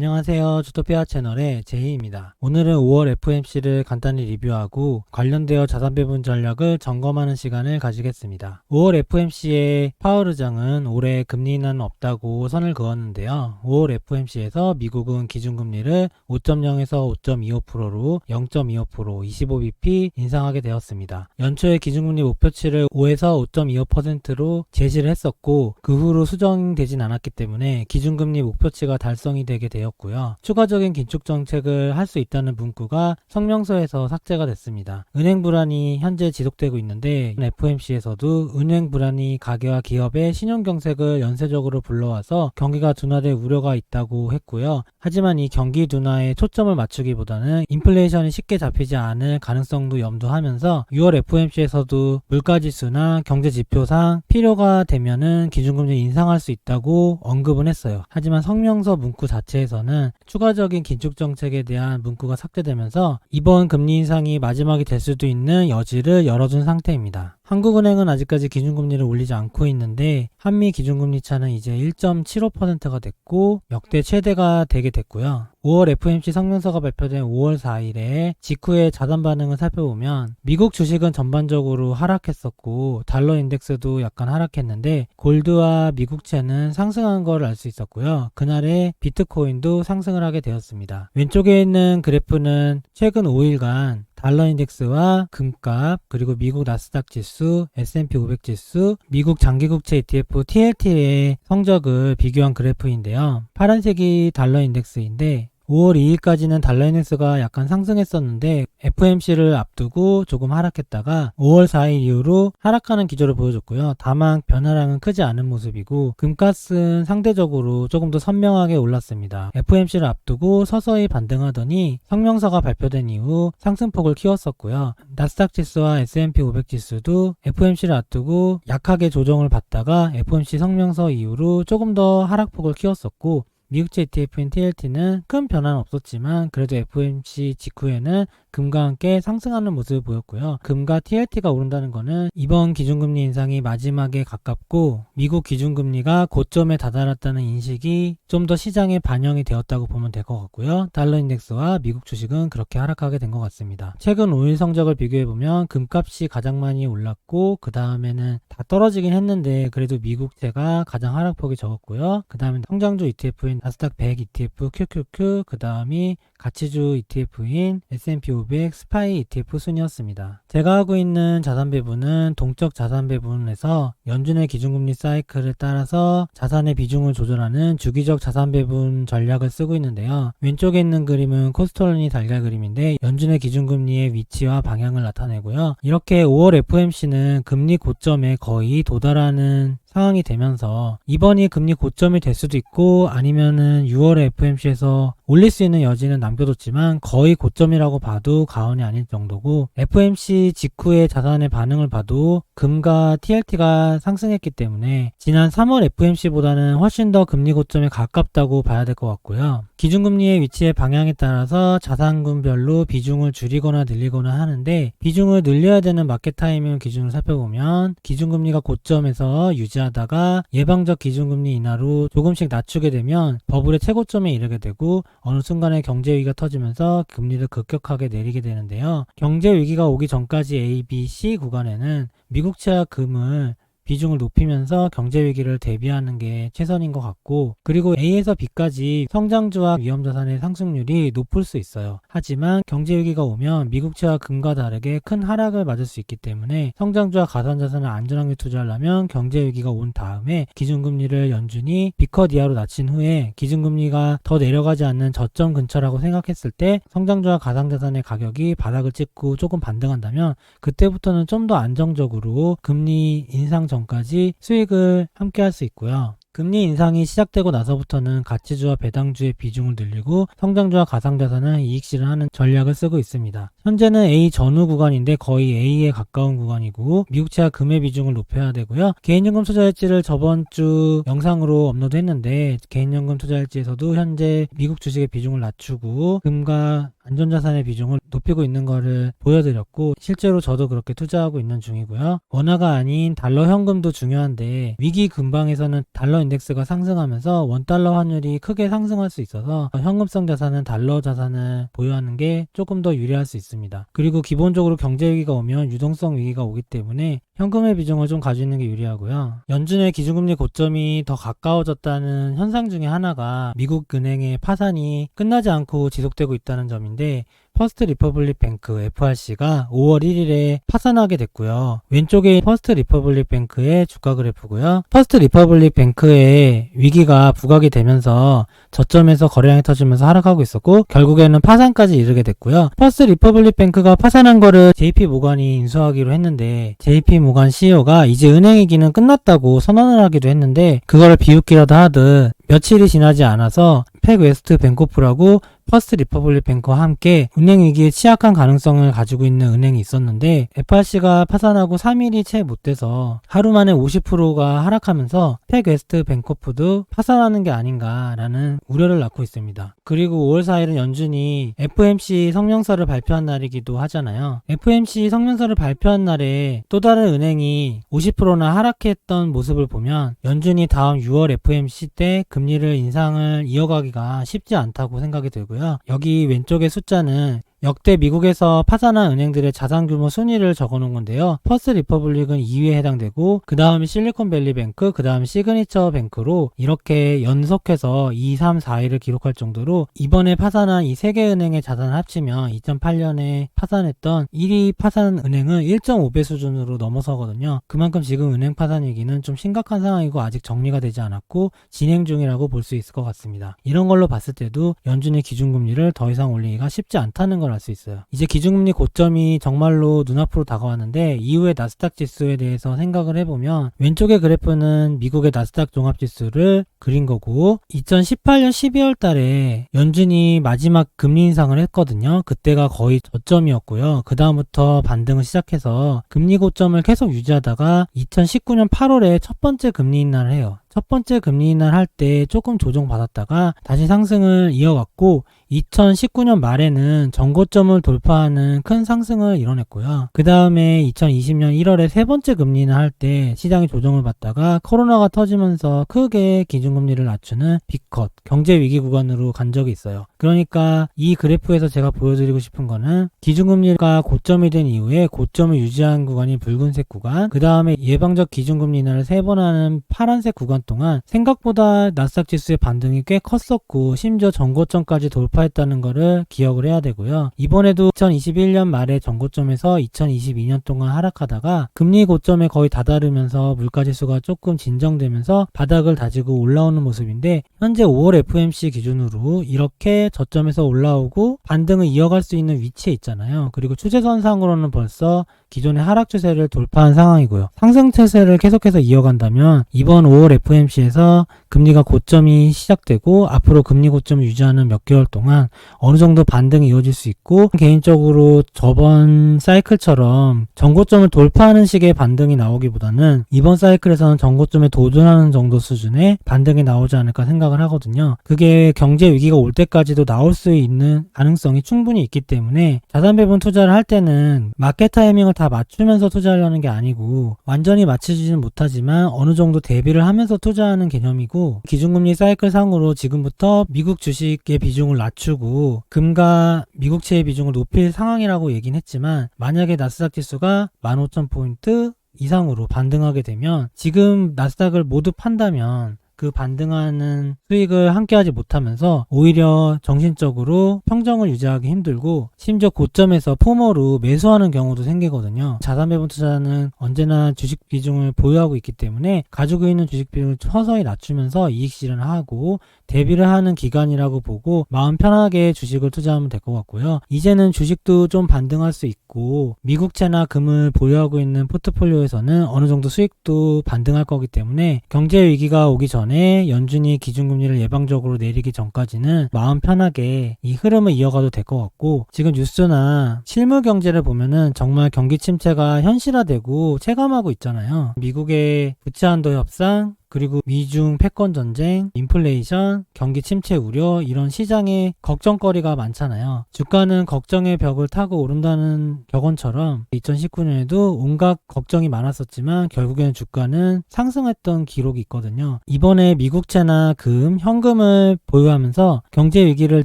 안녕하세요. 주토피아 채널의 제이입니다. 오늘은 5월 FMC를 간단히 리뷰하고 관련되어 자산 배분 전략을 점검하는 시간을 가지겠습니다. 5월 FMC의 파월의장은 올해 금리 인하는 없다고 선을 그었는데요. 5월 FMC에서 미국은 기준금리를 5.0에서 5.25%로 0.25% 25bp 인상하게 되었습니다. 연초에 기준금리 목표치를 5에서 5.25%로 제시를 했었고 그 후로 수정되진 않았기 때문에 기준금리 목표치가 달성이 되게 되었고 요. 추가적인 긴축 정책을 할 수 있다는 문구가 성명서에서 삭제가 됐습니다. 은행 불안이 현재 지속되고 있는데 FOMC에서도 은행 불안이 가계와 기업의 신용 경색을 연쇄적으로 불러와서 경기가 둔화될 우려가 있다고 했고요. 하지만 이 경기 둔화에 초점을 맞추기보다는 인플레이션이 쉽게 잡히지 않을 가능성도 염두하면서 6월 FOMC에서도 물가지수나 경제 지표상 필요가 되면은 기준금리 인상할 수 있다고 언급은 했어요. 하지만 성명서 문구 자체에서 는 추가적인 긴축 정책에 대한 문구가 삭제되면서 이번 금리 인상이 마지막이 될 수도 있는 여지를 열어준 상태입니다. 한국은행은 아직까지 기준금리를 올리지 않고 있는데 한미 기준금리 차는 이제 1.75%가 됐고 역대 최대가 되게 됐고요. 5월 FMC 성명서가 발표된 5월 4일에 직후의 자산 반응을 살펴보면 미국 주식은 전반적으로 하락했었고 달러 인덱스도 약간 하락했는데 골드와 미국채는 상승한 걸 알 수 있었고요. 그날에 비트코인도 상승을 하게 되었습니다. 왼쪽에 있는 그래프는 최근 5일간 달러 인덱스와 금값, 그리고 미국 나스닥 지수, S&P 500 지수, 미국 장기국채 ETF TLT의 성적을 비교한 그래프인데요. 파란색이 달러 인덱스인데 5월 2일까지는 달러 인덱스가 약간 상승했었는데 FMC를 앞두고 조금 하락했다가 5월 4일 이후로 하락하는 기조를 보여줬고요. 다만 변화량은 크지 않은 모습이고 금값은 상대적으로 조금 더 선명하게 올랐습니다. FMC를 앞두고 서서히 반등하더니 성명서가 발표된 이후 상승폭을 키웠었고요. 나스닥 지수와 S&P 500 지수도 FMC를 앞두고 약하게 조정을 받다가 FMC 성명서 이후로 조금 더 하락폭을 키웠었고 미국제 ETF인 TLT는 큰 변화는 없었지만 그래도 FOMC 직후에는 금과 함께 상승하는 모습을 보였고요. 금과 TLT가 오른다는 것은 이번 기준금리 인상이 마지막에 가깝고 미국 기준금리가 고점에 다다랐다는 인식이 좀 더 시장에 반영이 되었다고 보면 될 것 같고요. 달러 인덱스와 미국 주식은 그렇게 하락하게 된 것 같습니다. 최근 5일 성적을 비교해보면 금값이 가장 많이 올랐고 그 다음에는 다 떨어지긴 했는데 그래도 미국채가 가장 하락폭이 적었고요. 그 다음에 성장주 ETF인 나스닥 100 ETF QQQ 그 다음이 가치주 ETF인 S&P 500 스파이 ETF 순이었습니다. 제가 하고 있는 자산 배분은 동적 자산 배분에서 연준의 기준금리 사이클을 따라서 자산의 비중을 조절하는 주기적 자산 배분 전략을 쓰고 있는데요. 왼쪽에 있는 그림은 코스톨니 달걀 그림인데 연준의 기준금리의 위치와 방향을 나타내고요. 이렇게 5월 FOMC는 금리 고점에 거의 도달하는 상황이 되면서 이번이 금리 고점이 될 수도 있고 아니면은 6월에 FMC에서 올릴 수 있는 여지는 남겨뒀지만 거의 고점이라고 봐도 가언이 아닐 정도고 FMC 직후의 자산의 반응을 봐도 금과 TLT가 상승했기 때문에 지난 3월 FMC보다는 훨씬 더 금리 고점에 가깝다고 봐야 될 것 같고요. 기준금리의 위치의 방향에 따라서 자산군별로 비중을 줄이거나 늘리거나 하는데 비중을 늘려야 되는 마켓 타이밍 기준을 살펴보면 기준금리가 고점에서 유지하다가 예방적 기준금리 인하로 조금씩 낮추게 되면 버블의 최고점에 이르게 되고 어느 순간에 경제 위기가 터지면서 금리를 급격하게 내리게 되는데요. 경제 위기가 오기 전까지 A, B, C 구간에는 미국채와 금을 비중을 높이면서 경제 위기를 대비하는 게 최선인 것 같고 그리고 A에서 B까지 성장주와 위험자산의 상승률이 높을 수 있어요. 하지만 경제 위기가 오면 미국채와 금과 다르게 큰 하락을 맞을 수 있기 때문에 성장주와 가산자산을 안전하게 투자하려면 경제 위기가 온 다음에 기준금리를 연준이 B컷 이하로 낮춘 후에 기준금리가 더 내려가지 않는 저점 근처라고 생각했을 때 성장주와 가상자산의 가격이 바닥을 찍고 조금 반등한다면 그때부터는 좀 더 안정적으로 금리 인상 전까지 수익을 함께 할 수 있고요. 금리 인상이 시작되고 나서부터는 가치주와 배당주의 비중을 늘리고 성장주와 가상자산은 이익 실현하는 전략을 쓰고 있습니다. 현재는 A 전후 구간인데 거의 A에 가까운 구간이고 미국채와 금의 비중을 높여야 되고요. 개인연금 투자일지를 저번 주 영상으로 업로드했는데 개인연금 투자일지에서도 현재 미국 주식의 비중을 낮추고 금과 안전자산의 비중을 높이고 있는 거를 보여드렸고 실제로 저도 그렇게 투자하고 있는 중이고요. 원화가 아닌 달러 현금도 중요한데 위기 근방에서는 달러 인덱스가 상승하면서 원달러 환율이 크게 상승할 수 있어서 현금성 자산은 달러 자산을 보유하는 게 조금 더 유리할 수 있습니다. 그리고 기본적으로 경제 위기가 오면 유동성 위기가 오기 때문에 현금의 비중을 좀 가지는 게 유리하고요. 연준의 기준금리 고점이 더 가까워졌다는 현상 중에 하나가 미국 은행의 파산이 끝나지 않고 지속되고 있다는 점인데 퍼스트 리퍼블릭 뱅크 FRC가 5월 1일에 파산하게 됐고요. 왼쪽에 퍼스트 리퍼블릭 뱅크의 주가 그래프고요. 퍼스트 리퍼블릭 뱅크의 위기가 부각이 되면서 저점에서 거래량이 터지면서 하락하고 있었고 결국에는 파산까지 이르게 됐고요. 퍼스트 리퍼블릭 뱅크가 파산한 거를 JP 모간이 인수하기로 했는데 JP 모간 CEO가 이제 은행 위기는 끝났다고 선언을 하기도 했는데 그거를 비웃기라도 하듯 며칠이 지나지 않아서 팩 웨스트 뱅코프라고 퍼스트 리퍼블릭 뱅크와 함께 은행 위기에 취약한 가능성을 가지고 있는 은행이 있었는데 FRC가 파산하고 3일이 채 못 돼서 하루 만에 50%가 하락하면서 팩 웨스트 뱅코프도 파산하는 게 아닌가라는 우려를 낳고 있습니다. 그리고 5월 4일은 연준이 FMC 성명서를 발표한 날이기도 하잖아요. FMC 성명서를 발표한 날에 또 다른 은행이 50%나 하락했던 모습을 보면 연준이 다음 6월 FMC 때 금리를 인상을 이어가기가 쉽지 않다고 생각이 들고요. 여기 왼쪽의 숫자는 역대 미국에서 파산한 은행들의 자산 규모 순위를 적어 놓은 건데요. 퍼스트 리퍼블릭은 2위에 해당되고 그 다음에 실리콘밸리 뱅크, 그 다음 시그니처 뱅크로 이렇게 연속해서 2, 3, 4위를 기록할 정도로 이번에 파산한 이 세 개 은행의 자산을 합치면 2008년에 파산했던 1위 파산 은행은 1.5배 수준으로 넘어서거든요. 그만큼 지금 은행 파산 위기는 좀 심각한 상황이고 아직 정리가 되지 않았고 진행 중이라고 볼 수 있을 것 같습니다. 이런 걸로 봤을 때도 연준의 기준금리를 더 이상 올리기가 쉽지 않다는 걸알 수 있어요. 이제 기준금리 고점이 정말로 눈앞으로 다가왔는데 이후에 나스닥 지수에 대해서 생각을 해보면 왼쪽의 그래프는 미국의 나스닥 종합지수를 그린 거고 2018년 12월 달에 연준이 마지막 금리 인상을 했거든요. 그때가 거의 저점이었고요. 그 다음부터 반등을 시작해서 금리 고점을 계속 유지하다가 2019년 8월에 첫 번째 금리 인하를 해요. 첫 번째 금리 인하를 할 때 조금 조정받았다가 다시 상승을 이어갔고 2019년 말에는 전고점을 돌파하는 큰 상승을 이뤄냈고요. 그 다음에 2020년 1월에 세 번째 금리 인하를 할때 시장이 조정을 받다가 코로나가 터지면서 크게 기준금리를 낮추는 비컷 경제 위기 구간으로 간 적이 있어요. 그러니까 이 그래프에서 제가 보여드리고 싶은 거는 기준금리가 고점이 된 이후에 고점을 유지한 구간이 붉은색 구간, 그 다음에 예방적 기준금리 인하를 세 번 하는 파란색 구간 동안 생각보다 나스닥 지수의 반등이 꽤 컸었고 심지어 전고점까지 돌파했다는 것을 기억을 해야 되고요. 이번에도 2021년 말에 전고점에서 2022년 동안 하락하다가 금리 고점에 거의 다다르면서 물가 지수가 조금 진정되면서 바닥을 다지고 올라오는 모습인데 현재 5월 FMC 기준으로 이렇게 저점에서 올라오고 반등을 이어갈 수 있는 위치에 있잖아요. 그리고 추세선상으로는 벌써 기존의 하락 추세를 돌파한 상황이고요. 상승 추세를 계속해서 이어간다면 이번 5월 FMC에서 금리가 고점이 시작되고 앞으로 금리 고점을 유지하는 몇 개월 동안 어느 정도 반등이 이어질 수 있고 개인적으로 저번 사이클처럼 전고점을 돌파하는 식의 반등이 나오기보다는 이번 사이클에서는 전고점에 도전하는 정도 수준의 반등이 나오지 않을까 생각을 하거든요. 그게 경제 위기가 올 때까지도 나올 수 있는 가능성이 충분히 있기 때문에 자산 배분 투자를 할 때는 마켓 타이밍을 다 맞추면서 투자하려는 게 아니고 완전히 맞추지는 못하지만 어느 정도 대비를 하면서 투자하는 개념이고 기준금리 사이클 상으로 지금부터 미국 주식의 비중을 낮추고 금과 미국채의 비중을 높일 상황이라고 얘기는 했지만 만약에 나스닥 지수가 15,000포인트 이상으로 반등하게 되면 지금 나스닥을 모두 판다면 그 반등하는 수익을 함께하지 못하면서 오히려 정신적으로 평정을 유지하기 힘들고 심지어 고점에서 포머로 매수하는 경우도 생기거든요. 자산 배분 투자는 언제나 주식 비중을 보유하고 있기 때문에 가지고 있는 주식 비중을 서서히 낮추면서 이익 실현을 하고 대비를 하는 기간이라고 보고 마음 편하게 주식을 투자하면 될 것 같고요. 이제는 주식도 좀 반등할 수 있고 미국채나 금을 보유하고 있는 포트폴리오에서는 어느 정도 수익도 반등할 거기 때문에 경제 위기가 오기 전에 전에 연준이 기준금리를 예방적으로 내리기 전까지는 마음 편하게 이 흐름을 이어가도 될 것 같고 지금 뉴스나 실물 경제를 보면은 정말 경기 침체가 현실화되고 체감하고 있잖아요. 미국의 부채 한도 협상 그리고 미중 패권 전쟁, 인플레이션, 경기 침체 우려 이런 시장에 걱정거리가 많잖아요. 주가는 걱정의 벽을 타고 오른다는 격언처럼 2019년에도 온갖 걱정이 많았었지만 결국에는 주가는 상승했던 기록이 있거든요. 이번에 미국채나 금, 현금을 보유하면서 경제 위기를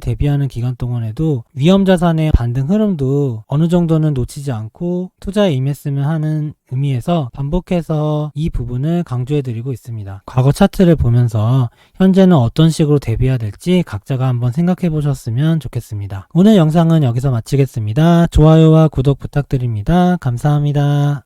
대비하는 기간 동안에도 위험 자산의 반등 흐름도 어느 정도는 놓치지 않고 투자에 임했으면 하는 의미에서 반복해서 이 부분을 강조해 드리고 있습니다. 과거 차트를 보면서 현재는 어떤 식으로 대비해야 될지 각자가 한번 생각해 보셨으면 좋겠습니다. 오늘 영상은 여기서 마치겠습니다. 좋아요와 구독 부탁드립니다. 감사합니다.